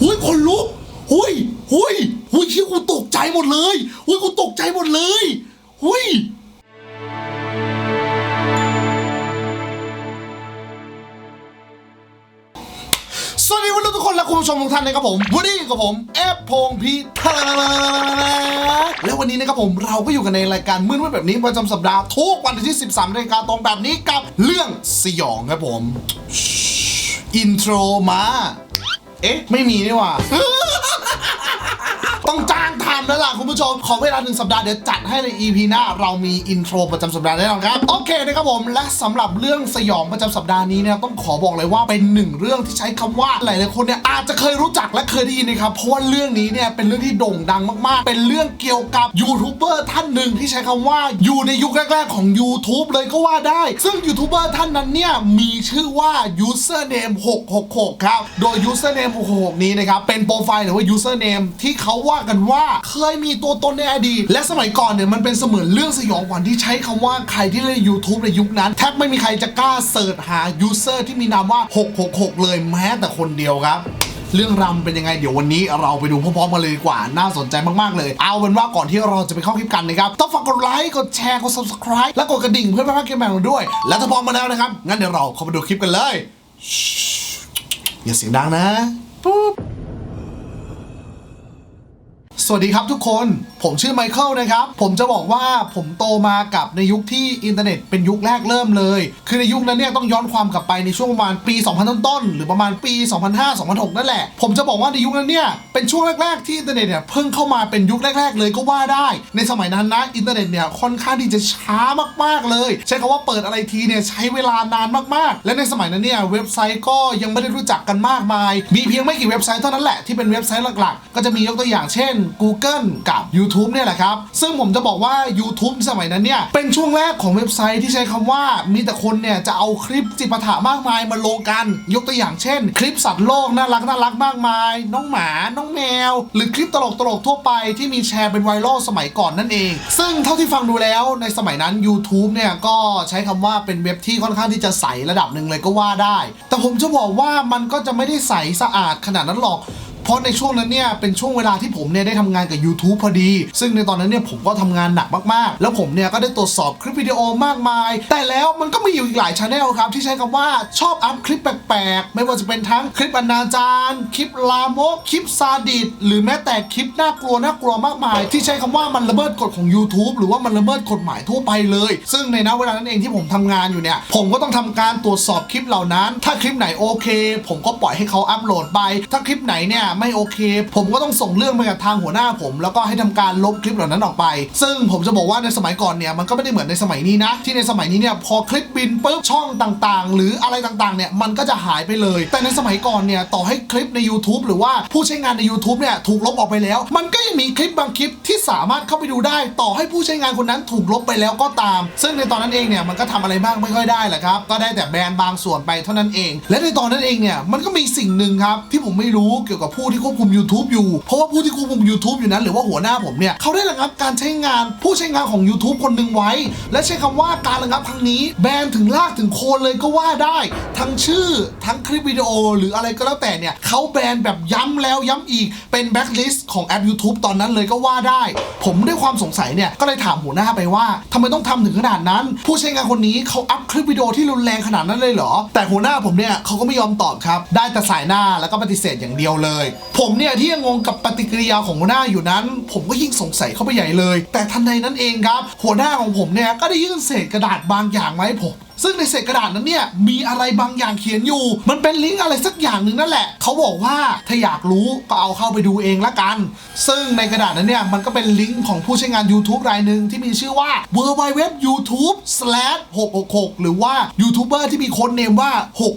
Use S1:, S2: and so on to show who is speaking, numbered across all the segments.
S1: หุยคนลุกหุยหุยหุยเชี่กูตกใจหมดเลยหุยกูตกใจหมดเลยหุยสวัสดีวันนี้ทุกคนและคุณผู้ชมทุกท่านนะครับผมวันนี้กับผมเอฟพงพีทาและวันนี้นะครับผมเราก็อยู่กันในรายการมืดมืดแบบนี้ประจำสัปดาห์ทุกวันที่ 13นาฬิกาตรงแบบนี้กับเรื่องสยองครับผมอินโทรมา เอ๊ะ ไม่มีนี่หว่า ทำแล้วล่ะคุณผู้ชม ขอเวลาหนึ่งสัปดาห์เดี๋ยวจัดให้ใน EP หน้า เรามีอินโทรประจำสัปดาห์แน่นอนครับ โอเคนะครับผม และสำหรับเรื่องสยองประจำสัปดาห์นี้เนี่ยต้องขอบอกเลยว่าเป็นหนึ่งเรื่องที่ใช้คำว่าหลายๆคนเนี่ยอาจจะเคยรู้จักและเคยได้ยินนะครับเพราะว่าเรื่องนี้เนี่ยเป็นเรื่องที่โด่งดังมากๆ เป็นเรื่องเกี่ยวกับยูทูบเบอร์ท่านหนึ่งที่ใช้คำว่าอยู่ในยุคแรกๆของ YouTube เลยก็ว่าได้ ซึ่งยูทูบเบอร์ท่านนั้นเนี่ยมีชื่อว่า username 666 ครับ โดย username 666 นี้นะครับเป็นโปรไฟล์หรือว่า username ที่เขาว่ากันว่าเคยมีตัวตนในอดีต และสมัยก่อนเนี่ยมันเป็นเสมือนเรื่องสยองขวัญที่ใช้คำว่าใครที่เล่น YouTube ในยุคนั้นแทบไม่มีใครจะกล้าเสิร์ชหา user ที่มีนามว่า 666 เลยแม้แต่คนเดียวครับเรื่องรำเป็นยังไงเดี๋ยววันนี้เราไปดูพร้อมๆกันเลยดีกว่าน่าสนใจมากๆเลย เอาเป็นว่าก่อนที่เราจะไปเข้าคลิปกันนะครับต้องฝากกดไลค์กดแชร์กด subscribe และกดกระดิ่งเพื่อไม่พลาดคลิปใหม่เราด้วย และถ้าพร้อมมาแล้วนะครับงั้นเดี๋ยวเราเข้าไปดูคลิปกันเลยอย่าเสียงดังนะปุ๊บ สวัสดีครับทุกคน ผมชื่อไมเคิลนะครับ ผมจะบอกว่าผมโตมากับในยุคที่อินเทอร์เน็ตเป็นยุคแรกเริ่มเลย คือในยุคนั้นเนี่ยต้องย้อนความกลับไปในช่วงประมาณปี 2000 ต้นๆหรือประมาณปี 2005 2006 นั่นแหละ ผมจะบอกว่าในยุคนั้นเนี่ยเป็นช่วงแรก ๆ ที่อินเทอร์เน็ตเนี่ยเพิ่งเข้ามาเป็นยุคแรก ๆ เลยก็ว่าได้ ในสมัยนั้นนะอินเทอร์เน็ตเนี่ยค่อนข้างที่จะช้ามากๆเลย ใช้คำว่าเปิดอะไรทีเนี่ยใช้เวลานานมากๆ และในสมัยนั้นเนี่ยเว็บไซต์ก็ยังไม่ได้รู้จักกันมากมาย มีเพียงไม่กี่เว็บไซต์เท่านั้นแหละที่เป็นเว็บไซต์หลักๆ ก็จะมียกตัวอย่างเช่น Google กับ YouTube เนี่ยแหละครับ ซึ่งผมจะบอกว่า YouTube สมัยนั้นเนี่ย เป็นช่วงแรกของเว็บไซต์ที่ใช้คำว่ามีแต่คนเนี่ย จะเอาคลิปจิปาถะมากมายมาลงกัน ยกตัวอย่างเช่น คลิปสัตว์โลกน่ารักน่ารักมากมาย น้องหมา น้องแมว หรือคลิปตลกตลกทั่วไปที่มีแชร์เป็นไวรัลสมัยก่อนนั่นเอง ซึ่งเท่าที่ฟังดูแล้วในสมัยนั้น YouTube เนี่ยก็ใช้คำว่าเป็นเว็บที่ค่อนข้างที่จะใสระดับหนึ่งเลยก็ว่าได้ แต่ผมจะบอกว่ามันก็จะไม่ได้ใสสะอาดขนาดนั้นหรอก เพราะในช่วงนั้นเนี่ยเป็นช่วงเวลาที่ผมเนี่ยได้ทำงานกับ YouTube พอดี ซึ่งในตอนนั้นเนี่ยผมก็ทำงานหนักมากๆ แล้วผมเนี่ยก็ได้ตรวจสอบคลิปวิดีโอมากมาย แต่แล้วมันก็มีอยู่อีกหลายชาแนลครับที่ใช้คำว่าชอบอัพคลิปแปลกๆ ไม่ว่าจะเป็นทั้งคลิปอนาจารคลิปลามก คลิปซาดิสหรือแม้แต่คลิปน่ากลัวน่ากลัวมากมาย ที่ใช้คำว่ามันละเมิดกฎของ YouTube หรือว่ามันละเมิดกฎหมายทั่วไปเลย ซึ่งในณเวลานั้นเองที่ผมทำงานอยู่เนี่ยผมก็ต้องทำการตรวจสอบคลิปเหล่านั้น ถ้าคลิปไหนโอเค ผมก็ปล่อยให้เขาอัพโหลดไป ถ้าคลิปไหนเนี่ยไม่โอเค ผมก็ต้องส่งเรื่องไปกับทางหัวหน้าผม แล้วก็ให้ทำการลบคลิปเหล่านั้นออกไป ซึ่งผมจะบอกว่าในสมัยก่อนเนี่ยมันก็ไม่ได้เหมือนในสมัยนี้นะ ที่ในสมัยนี้เนี่ยพอคลิปบินปุ๊บช่องต่างๆ หรืออะไรต่างๆเนี่ยมันก็จะหายไปเลย แต่ในสมัยก่อนเนี่ยต่อให้คลิปใน YouTube หรือว่าผู้ใช้งานใน YouTube เนี่ยถูกลบออกไปแล้ว มันก็ยังมีคลิปบางคลิปที่สามารถเข้าไปดูได้ ต่อให้ผู้ใช้งานคนนั้นถูกลบไปแล้วก็ตาม ซึ่งในตอนนั้นเองเนี่ยมันก็ทำอะไรบ้างไม่ค่อยได้แหละครับก็ได้แต่แบนบางส่วนไปเท่านั้นเอง และในตอนนั้นเองเนี่ยมันก็มีสิ่งหนึ่งครับที่ผมไม่รู้เกี่ยวกับผู้ที่ควบคุม YouTube อยู่ เพราะว่าผู้ที่ควบคุม YouTube อยู่นั้น หรือว่าหัวหน้าผมเนี่ยเขาได้ระงับการใช้งานผู้ใช้งานของ YouTube คนหนึ่งไว้ และใช้คำว่าการระงับครั้งนี้ แบนถึงลากถึงโคนเลยก็ว่าได้ ทั้งชื่อทั้งคลิปวิดีโอหรืออะไรก็แล้วแต่เนี่ยเขาแบนแบบย้ำแล้วย้ำอีกเป็นแบ็คลิสต์ของแอป YouTube ตอนนั้นเลยก็ว่าได้ ผมด้วยความสงสัยเนี่ยก็เลยถามหัวหน้าไปว่าทำไมต้องทำถึงขนาดนั้น ผู้ใช้งานคนนี้เขาอัพคลิปวิดีโอที่รุนแรงขนาดนั้นเลยเหรอ แต่หัวหน้าผมเนี่ยเขาก็ไม่ยอมตอบครับ ได้แต่สายหน้าแล้วก็ปฏิเสธอย่างเดียวเลยผมเนี่ยที่ยังงงกับปฏิกิริยาของหัวหน้าอยู่นั้น ผมก็ยิ่งสงสัยเข้าไปใหญ่เลย แต่ทันใดนั้นเองครับ หัวหน้าของผมเนี่ยก็ได้ยื่นเศษกระดาษบางอย่างมาให้ผม ซึ่งในเศษกระดาษนั้นเนี่ยมีอะไรบางอย่างเขียนอยู่ มันเป็นลิงก์อะไรสักอย่างหนึ่งนั่นแหละ เขาบอกว่าถ้าอยากรู้ก็เอาเข้าไปดูเองละกัน ซึ่งในกระดาษนั้นเนี่ยมันก็เป็นลิงก์ของผู้ใช้งาน YouTube รายหนึ่งที่มีชื่อว่า w w w youtube 666หรือว่ายูทูบเบอร์ที่มีโค้ดเนมว่า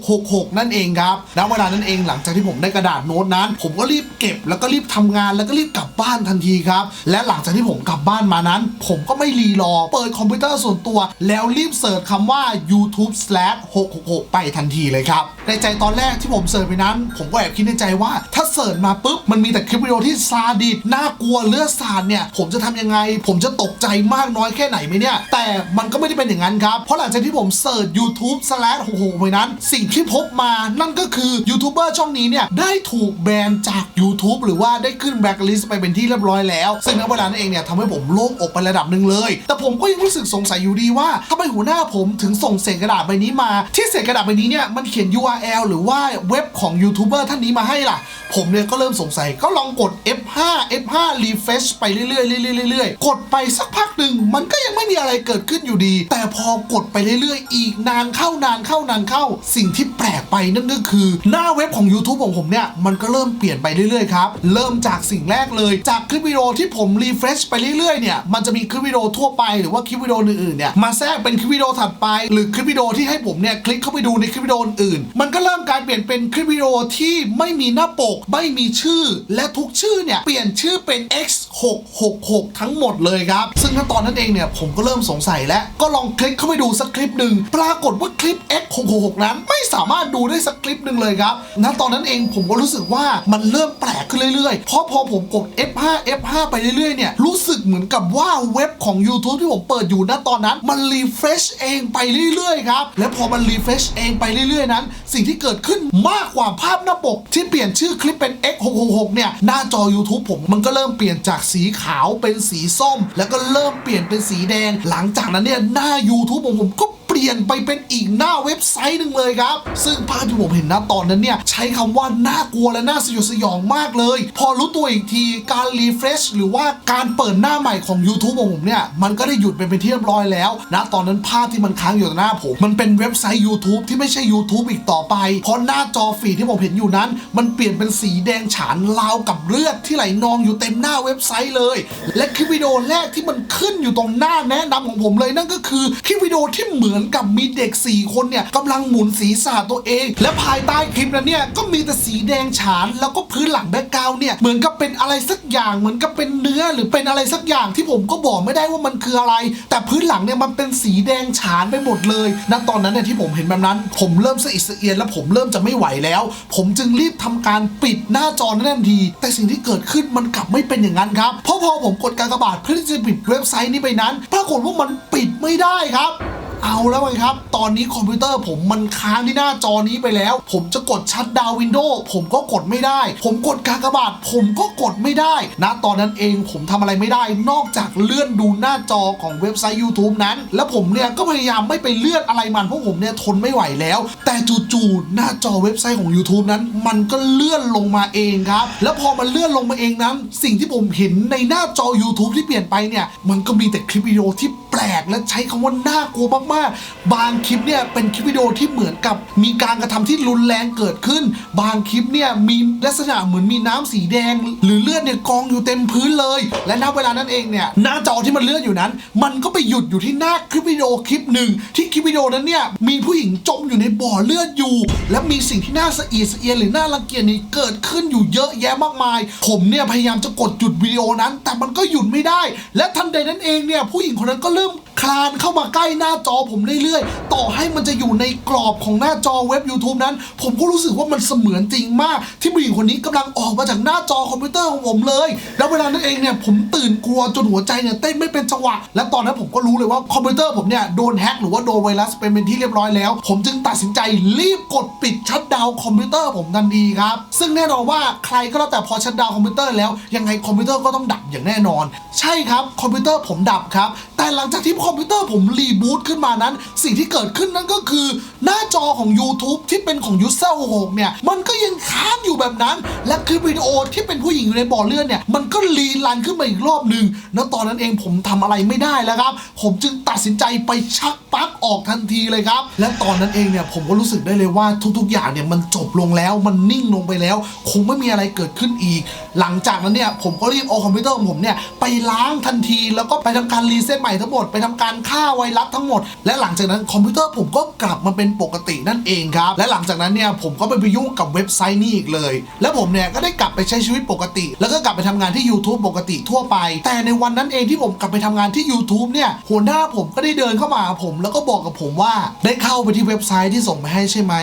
S1: 666 นั่นเองครับณเวลานั้นเองหลังจากที่ผมได้กระดาษโน้ตนั้น ผมก็รีบเก็บแล้วก็รีบทำงานแล้วก็รีบกลับบ้านทันทีครับ และหลังจากที่ผมกลับบ้านมานั้น ผมก็ไม่รีรอ เปิดคอมพิวเตอร์ส่วนตัว แล้วรีบเสิร์ชคำว่า YouTube slash 666 ไปทันทีเลยครับ ในใจตอนแรกที่ผมเสิร์ชไปนั้น ผมก็แอบคิดในใจว่า ถ้าเสิร์ชมาปุ๊บ มันมีแต่คลิปวิดีโอที่ซาดิสน่ากลัวเลือดสาดเนี่ย ผมจะทำยังไง ผมจะตกใจมากน้อยแค่ไหนไหมเนี่ย แต่มันก็ไม่ได้เป็นอย่างนั้นครับ เพราะหลังจากที่ผมเสิร์ช YouTube slash 666ไปนั้น สิ่งที่พบมานั่นก็คือยูทูบเบอร์ช่องนี้เนี่ยได้ถูกแบนจาก YouTube หรือว่าได้ขึ้นแบล็คลิสต์ไปเป็นที่เรียบร้อยแล้ว ซึ่งณเวลานั้นเองเนี่ยทำให้ผมโล่งอกไประดับหนึ่งเลย แต่ผมก็ยังรู้สึกสงสัยอยู่ดีว่าทำไมหัวหน้าผมถึงส่งเศษกระดาษใบนี้มา ที่เศษกระดาษใบนี้เนี่ยมันเขียน URL หรือว่าเว็บของยูทูบเบอร์ท่านนี้มาให้ล่ะ ผมเนี่ยก็เริ่มสงสัยก็ลองกด F5 F5 refresh ไปเรื่อยๆเรื่อยๆเรื่อยๆกดไปสักพักหนึ่งมันก็ยังไม่มีอะไรเกิดขึ้นอยู่ดี แต่พอกดไปเรื่อยๆ อีกนานเข้านานเข้านานเข้า สิ่งที่แปลกไปนั่นก็คือ หน้าเว็บของ YouTube ของผมเนี่ยมันก็เริ่มเปลี่ยนไปเรื่อยๆครับเริ่มจากสิ่งแรกเลย จากคลิปวิดีโอที่ผม refresh ไปเรื่อยๆเนี่ยมันจะมีคลิปวิดีโอทั่วไปหรือว่าคลิปวิดีโออื่นๆเนี่ยมาแทรกเป็นคลิปวิดีโอถัดไปหรือคลิปวิดีโอที่ให้ผมเนี่ยคลิกเข้าไปดูในคลิปวิดีโออื่น มันก็เริ่มการเปลี่ยนเป็นคลิปวิดีโอที่ไม่มีหน้าปก ไม่มีชื่อ และทุกชื่อเนี่ยเปลี่ยนชื่อเป็น x 6 6 6 ทั้งหมดเลยครับ ซึ่งณตอนนั้นเองเนี่ยผมก็เริ่มสงสัยแล้ว ก็ลองคลิกเข้าไปดูสักคลิปหนึ่งปรากฏว่าคลิป x 6 6 6 นั้นไม่สามารถดูได้สักคลิปหนึ่งเลยครับณตอนนั้นเองผมก็รู้สึกว่ามันเริ่มแปลกขึ้นเรื่อยๆ เพราะพอผมกด F5 F5 ไปเรื่อยๆเนี่ยรู้สึกเหมือนกับว่าเว็บของ YouTube ที่ผมเปิดอยู่ณตอนนั้นมันรีเฟรชเองไปเรื่อยๆครับและพอมันรีเฟชเองไปเรื่อยๆนั้น สิ่งที่เกิดขึ้นมากกว่าภาพหน้าปก ที่เปลี่ยนชื่อคลิปเป็น x 6 6 6 เนี่ย หน้าจอ YouTube ผมมันก็เริ่มเปลี่ยนจากสีขาวเป็นสีส้ม แล้วก็เริ่มเปลี่ยนเป็นสีแดง หลังจากนั้นเนี่ยหน้า YouTube ของผมก็ ปลี่ยนไปเป็นอีกหน้าเว็บไซต์หนึ่งเลยครับ ซึ่งภาพที่ผมเห็นณตอนนั้นเนี่ย ใช้คำว่าน่ากลัวและน่าสยดสยองมากเลย พอรู้ตัวอีกทีการรีเฟรชหรือว่าการเปิดหน้าใหม่ของ YouTube ของผมเนี่ย มันก็ได้หยุดไปเป็นที่เรียบร้อยแล้วณตอนนั้นภาพที่มันค้างอยู่ต่อหน้าผม มันเป็นเว็บไซต์ YouTube ที่ไม่ใช่ YouTube อีกต่อไป เพราะหน้าจอฟีดที่ผมเห็นอยู่นั้น มันเปลี่ยนเป็นสีแดงฉานราวกับเลือดที่ไหลนองอยู่เต็มหน้าเว็บไซต์เลย และคลิปวิดีโอแรกที่มันขึ้นอยู่ตรงหน้าแนะนำของผมเลยนั่นก็คือคลิปวิดีโอที่เหมือนกับมีเด็ก 4 คนเนี่ยกำลังหมุนศีรษะตัวเอง และภายใต้คลิปนั้นเนี่ยก็มีแต่สีแดงฉาน แล้วก็พื้นหลังแบ็กกราวน์เนี่ยเหมือนกับเป็นอะไรสักอย่างเหมือนกับเป็นเนื้อหรือเป็นอะไรสักอย่างที่ผมก็บอกไม่ได้ว่ามันคืออะไร แต่พื้นหลังเนี่ยมันเป็นสีแดงฉานไปหมดเลยณตอนนั้นเนี่ยที่ผมเห็นแบบนั้น ผมเริ่มสะอิดสะเอียน แล้วผมเริ่มจะไม่ไหวแล้ว ผมจึงรีบทำการปิดหน้าจอนั้นทันที แต่สิ่งที่เกิดขึ้นมันกลับไม่เป็นอย่างนั้นครับเพราะพอผมกดการกระบาดเพื่อที่จะปิดเว็บไซต์นี้ไปนั้น ปรากฏว่ามันปิดไม่ได้ครับ เอาแล้วไงครับ ตอนนี้คอมพิวเตอร์ผมมันค้างที่หน้าจอนี้ไปแล้ว ผมจะกดชัดดาววินโดว์ผมก็กดไม่ได้ ผมกดกากบาทผมก็กดไม่ได้ณตอนนั้นเองผมทำอะไรไม่ได้ นอกจากเลื่อนดูหน้าจอของเว็บไซต์ YouTube นั้น แล้วผมเนี่ยก็พยายามไม่ไปเลื่อนอะไรมันเพราะผมเนี่ยทนไม่ไหวแล้ว แต่จู่ๆหน้าจอเว็บไซต์ของ YouTube นั้น มันก็เลื่อนลงมาเองครับแล้วพอมันเลื่อนลงมาเองนั้น สิ่งที่ผมเห็นในหน้าจอ YouTube ที่เปลี่ยนไปเนี่ยมันก็มีแต่คลิปวิดีโอที่แปลกและใช้คำว่าน่ากลัวมากๆบางคลิปเนี่ยเป็นคลิปวิดีโอที่เหมือนกับมีการกระทำที่รุนแรงเกิดขึ้น บางคลิปเนี่ยมีลักษณะเหมือนมีน้ำสีแดง หรือเลือดเนี่ยกองอยู่เต็มพื้นเลย และณเวลานั้นเองเนี่ยหน้าจอที่มันเลื่อนอยู่นั้น มันก็ไปหยุดอยู่ที่หน้าคลิปวิดีโอคลิปหนึ่งที่คลิปวิดีโอนั้นเนี่ยมีผู้หญิงจมอยู่ในบ่อเลือดอยู่ และมีสิ่งที่น่าสะอีดสะเอียนหรือน่ารังเกียจนี่เกิดขึ้นอยู่เยอะแยะมากมาย ผมเนี่ยพยายามจะกดหยุดวิดีโอนั้น แต่มันก็หยุดไม่ได้ และทันใดนั้นเองเนี่ยผู้หญิงคนนั้นก็เริ่ม คลานเข้ามาใกล้หน้าจอผมเรื่อยๆ ต่อให้มันจะอยู่ในกรอบของหน้าจอเว็บ YouTube นั้น ผมก็รู้สึกว่ามันเสมือนจริงมาก ที่ผู้หญิงคนนี้กำลังออกมาจากหน้าจอคอมพิวเตอร์ของผมเลย แล้วเวลานั้นเองเนี่ยผมตื่นกลัวจนหัวใจเนี่ยเต้นไม่เป็นจังหวะ และตอนนั้นผมก็รู้เลยว่าคอมพิวเตอร์ผมเนี่ยโดนแฮ็กหรือว่าโดนไวรัสเป็นเป็นที่เรียบร้อยแล้ว ผมจึงตัดสินใจรีบกดปิดชัดดาวคอมพิวเตอร์ผมทันทีครับซึ่งแน่นอนว่าใครก็แล้วแต่พอชัดดาวคอมพิวเตอร์แล้วยังไงคอมพิวเตอร์ก็ต้องดับอย่างแน่นอน ใช่ครับคอมพิวเตอร์ผมดับครับ แต่หลังจากที่คอมพิวเตอร์ผมรีบูตขึ้นมานั้น สิ่งที่เกิดขึ้นนั่นก็คือ หน้าจอของ YouTube ที่เป็นของยูเซอร์6เนี่ย มันก็ยังค้างอยู่แบบนั้น และคลิปวิดีโอที่เป็นผู้หญิงอยู่ในบ่อเลือดเนี่ย มันก็รีรันขึ้นมาอีกรอบหนึ่งแล้วตอนนั้นเองผมทำอะไรไม่ได้แล้วครับ ผมจึงตัดสินใจไปชักปลั๊กออกทันทีเลยครับ และตอนนั้นเองเนี่ยผมก็รู้สึกได้เลยว่าทุกๆ อย่างเนี่ยมันจบลงแล้วมันนิ่งลงไปแล้ว คงไม่มีอะไรเกิดขึ้นอีก หลังจากนั้นเนี่ยผมก็รีบเอาคอมพิวเตอร์ของผมเนี่ยไปล้างทันที แล้วก็ไปทำการรีเซ็ตใหม่ทั้งหมดไปทำำการฆ่าไวรัสทั้งหมด และหลังจากนั้นคอมพิวเตอร์ผมก็กลับมาเป็นปกตินั่นเองครับและหลังจากนั้นเนี่ยผมก็ไปไปยุ่งกับเว็บไซต์นี้อีกเลย และผมเนี่ยก็ได้กลับไปใช้ชีวิตปกติ แล้วก็กลับไปทำงานที่ YouTube ปกติทั่วไป แต่ในวันนั้นเองที่ผมกลับไปทำงานที่ YouTube เนี่ยหัวหน้าผมก็ได้เดินเข้ามาผม แล้วก็บอกกับผมว่าได้เข้าไปที่เว็บไซต์ที่ส่งไปให้ใช่ไหม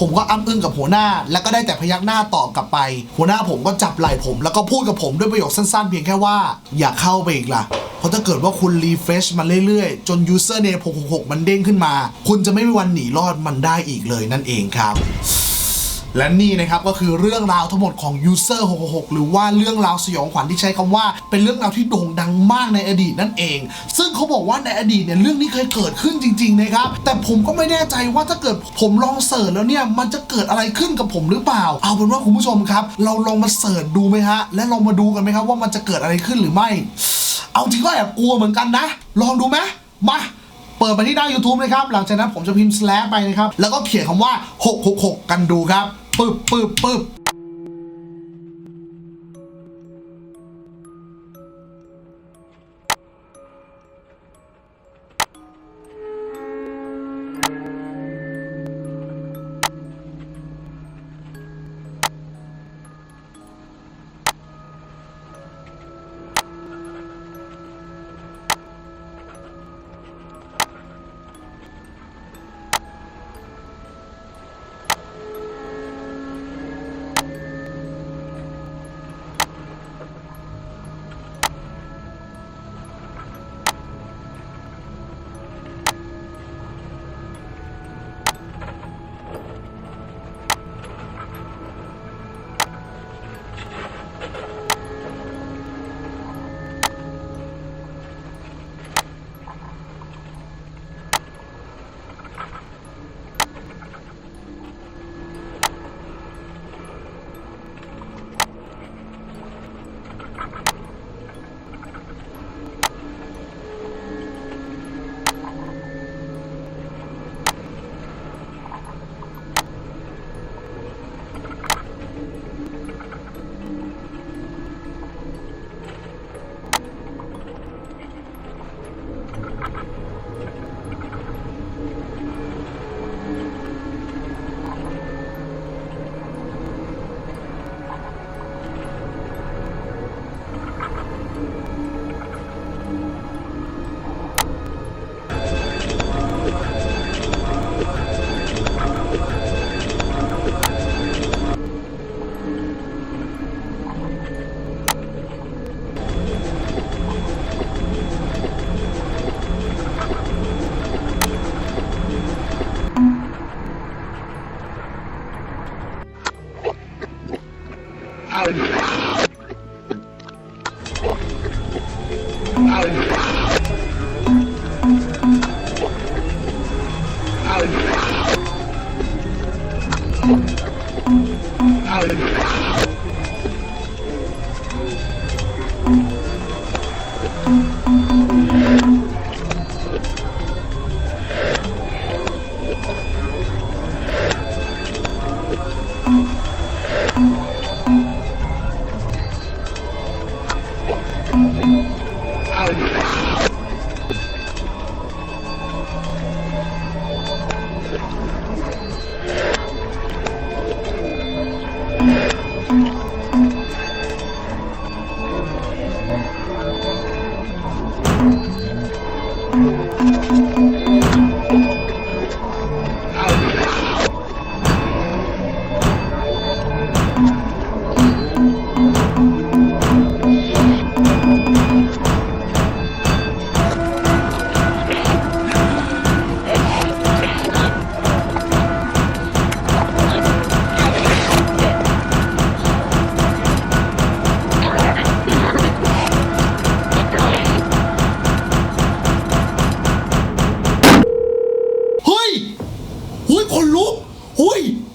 S1: ผมก็อ้ำอึ้งกับหัวหน้า แล้วก็ได้แต่พยักหน้าตอบกลับไป หัวหน้าผมก็จับไหล่ผม แล้วก็พูดกับผมด้วยประโยคสั้นๆ เพียงแค่ว่า อย่าเข้าไปอีกล่ะ เพราะถ้าเกิดว่าคุณรีเฟรชมันเรื่อยๆ จน username 666 มันเด้งขึ้นมา คุณจะไม่มีวันหนีรอดมันได้อีกเลยนั่นเองครับ และนี่นะครับก็คือเรื่องราวทั้งหมดของ User 666 หรือว่าเรื่องราวสยองขวัญที่ใช้คำว่า เป็นเรื่องราวที่โด่งดังมากในอดีตนั่นเอง ซึ่งเขาบอกว่าในอดีตเนี่ยเรื่องนี้เคยเกิดขึ้นจริงๆนะครับแต่ผมก็ไม่แน่ใจว่าถ้าเกิดผมลองเสิร์ชแล้วเนี่ยมันจะเกิดอะไรขึ้นกับผมหรือเปล่า เอาเป็นว่าคุณผู้ชมครับ เราลองมาเสิร์ชดูไหมฮะและลองมาดูกันไหมครับว่ามันจะเกิดอะไรขึ้นหรือไม่ เอาจริงก็แอบกลัวเหมือนกันนะ ลองดูไหมมาเปิดไปที่หน้า YouTube นะครับ หลังจากนั้นผมจะพิมพ์ slash ไปนะครับ แล้วก็เขียนคำว่า 666 กันดูครับ ปึ๊บปึ๊บปึ๊บ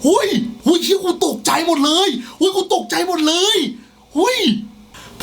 S1: หุยหุยเชี่ยกูตกใจหมดเลยหุยกูตกใจหมดเลยหุย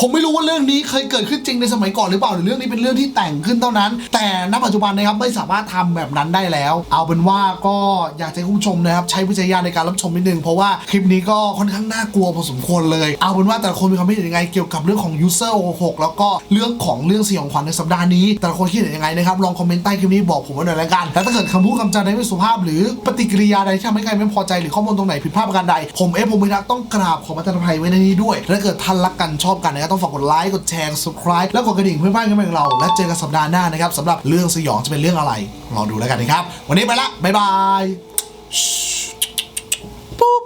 S1: ผมไม่รู้ว่าเรื่องนี้เคยเกิดขึ้นจริงในสมัยก่อนหรือเปล่าหรือเรื่องนี้เป็นเรื่องที่แต่งขึ้นเท่านั้น แต่ณปัจจุบันนะครับไม่สามารถทำแบบนั้นได้แล้ว เอาเป็นว่าก็อยากให้คุณผู้ชมนะครับใช้วิจารณญาณในการรับชมนิดนึงเพราะว่าคลิปนี้ก็ค่อนข้างน่ากลัวพอสมควรเลย เอาเป็นว่าแต่ละคนมีความคิดเห็นยังไงเกี่ยวกับเรื่องของ user 6แล้วก็เรื่องของเรื่องสยองขวัญในสัปดาห์นี้ แต่ละคนคิดเห็นยังไงนะครับลองคอมเมนต์ใต้คลิปนี้บอกผมไว้หน่อยละกันแล้วถ้าเกิดคำพูดคำจาใดไม่สุภาพ หรือปฏิกิริยาใดที่ทำให้ใครไม่พอใจหรือข้อมูลตรงไหนผิดพลาดประการใดผมเอฟผมพิทักษ์ต้องกราบขอประทานอภัยไว้ในนี้ด้วยและถ้าเกิดท่านรักกันชอบกันนะครับต้องฝากกดไลค์กดแชร์ subscribe แล้วกดกระดิ่งเพื่อไม่ให้กันเรา และเจอกันสัปดาห์หน้านะครับสำหรับเรื่องสยองจะเป็นเรื่องอะไรรอดูแล้วกันนะครับ วันนี้ไปละบ๊ายบายปุ๊บ